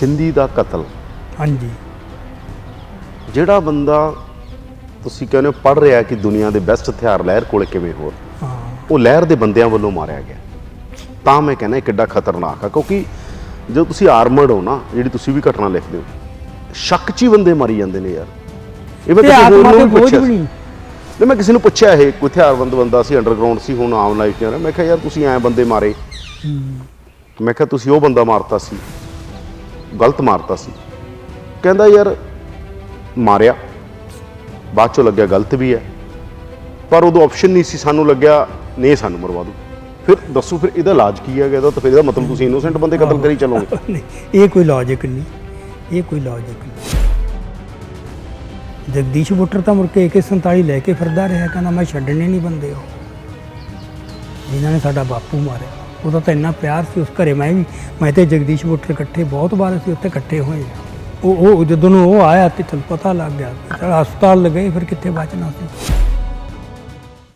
ਸਿੰਧੀ ਦਾ ਕਤਲ। ਹਾਂਜੀ। ਜਿਹੜਾ ਬੰਦਾ ਤੁਸੀਂ ਕਹਿੰਦੇ ਹੋ ਪੜ ਰਿਹਾ ਕਿ ਦੁਨੀਆ ਦੇ ਬੈਸਟ ਹਥਿਆਰ ਲਹਿਰ ਕੋਲ ਕਿਵੇਂ ਹੋਰ? ਉਹ ਲਹਿਰ ਦੇ ਬੰਦਿਆਂ ਵੱਲੋਂ ਮਾਰਿਆ ਗਿਆ। ਤਾਂ ਮੈਂ ਕਹਿੰਦਾ ਕਿੱਡਾ ਖਤਰਨਾਕ ਆ ਕਿਉਂਕਿ ਜਦੋਂ ਤੁਸੀਂ ਆਰਮਰਡ ਹੋ ਨਾ ਜਿਹੜੀ ਤੁਸੀਂ ਵੀ ਘਟਨਾ ਲਿਖਦੇ ਹੋ ਸ਼ੱਕ 'ਚ ਹੀ ਬੰਦੇ ਮਾਰੀ ਜਾਂਦੇ ਨੇ ਯਾਰ। ਇਹ ਮੈਂ ਕਿਸੇ ਹੋਰ ਨੂੰ ਪੁੱਛਿਆ। ਨਹੀਂ। ਮੈਂ ਕਿਸੇ ਨੂੰ ਪੁੱਛਿਆ ਇਹ ਕੋਈ ਹਥਿਆਰਬੰਦ ਬੰਦਾ ਸੀ ਅੰਡਰਗਰਾਉਂਡ ਸੀ ਹੁਣ ਆਮ ਲਾਈਫ 'ਚ ਆ ਰਿਹਾ। ਮੈਂ ਕਿਹਾ ਯਾਰ ਤੁਸੀਂ ਐਂ ਬੰਦੇ ਮਾਰੇ। ਮੈਂ ਕਿਹਾ ਤੁਸੀਂ ਉਹ ਬੰਦਾ ਮਾਰਤਾ ਸੀ। ਗਲਤ ਮਾਰਤਾ ਸੀ। ਕਹਿੰਦਾ ਯਾਰ ਮਾਰਿਆ। ਬਾਅਦ ਚੋਂ ਲੱਗਿਆ ਗਲਤ ਵੀ ਹੈ। ਪਰ ਉਦੋਂ ਆਪਸ਼ਨ ਨਹੀਂ ਸੀ ਸਾਨੂੰ ਲੱਗਿਆ ਨਹੀਂ ਸਾਨੂੰ ਮਰਵਾ ਦੂ ਫਿਰ ਦੱਸੋ ਫਿਰ ਇਹਦਾ ਇਲਾਜ ਕੀ ਹੈਗਾ ਇਹਦਾ? ਤਾਂ ਫਿਰ ਇਹਦਾ ਮਤਲਬ ਤੁਸੀਂ ਇਨੋਸੈਂਟ ਬੰਦੇ ਕਤਲ ਕਰੀ ਚੱਲੋਗੇ। ਨਹੀਂ ਇਹ ਕੋਈ ਲੌਜੀਕ ਨਹੀਂ। ਇਹ ਕੋਈ ਲੌਜੀਕ ਨਹੀਂ। ਜਗਦੀਸ਼ ਬੁੱਟਰ ਤਾਂ ਮੁੜ ਕੇ AK47 ਲੈ ਕੇ ਫਿਰਦਾ ਰਿਹਾ ਕਹਿੰਦਾ ਮੈਂ ਛੱਡਣੇ ਨਹੀਂ ਬੰਦੇ ਉਹ। ਜਿਨ੍ਹਾਂ ਨੇ ਸਾਡਾ ਬਾਪੂ ਮਾਰਿਆ। ਉਹਦਾ ਤਾਂ ਇੰਨਾ ਪਿਆਰ ਸੀ ਉਸ ਘਰੇ। ਮੈਂ ਵੀ, ਮੈਂ ਤੇ ਜਗਦੀਸ਼ ਬੋਟਰ ਇਕੱਠੇ ਬਹੁਤ ਵਾਰ ਅਸੀਂ ਉੱਥੇ ਇਕੱਠੇ ਹੋਏ। ਉਹ ਉਹ ਜਦੋਂ ਉਹ ਆਇਆ ਤੇ ਤੁਹਾਨੂੰ ਪਤਾ ਲੱਗ ਗਿਆ। ਹਸਪਤਾਲ ਲਗਏ ਫਿਰ ਕਿੱਥੇ ਬਚਣਾ ਸੀ?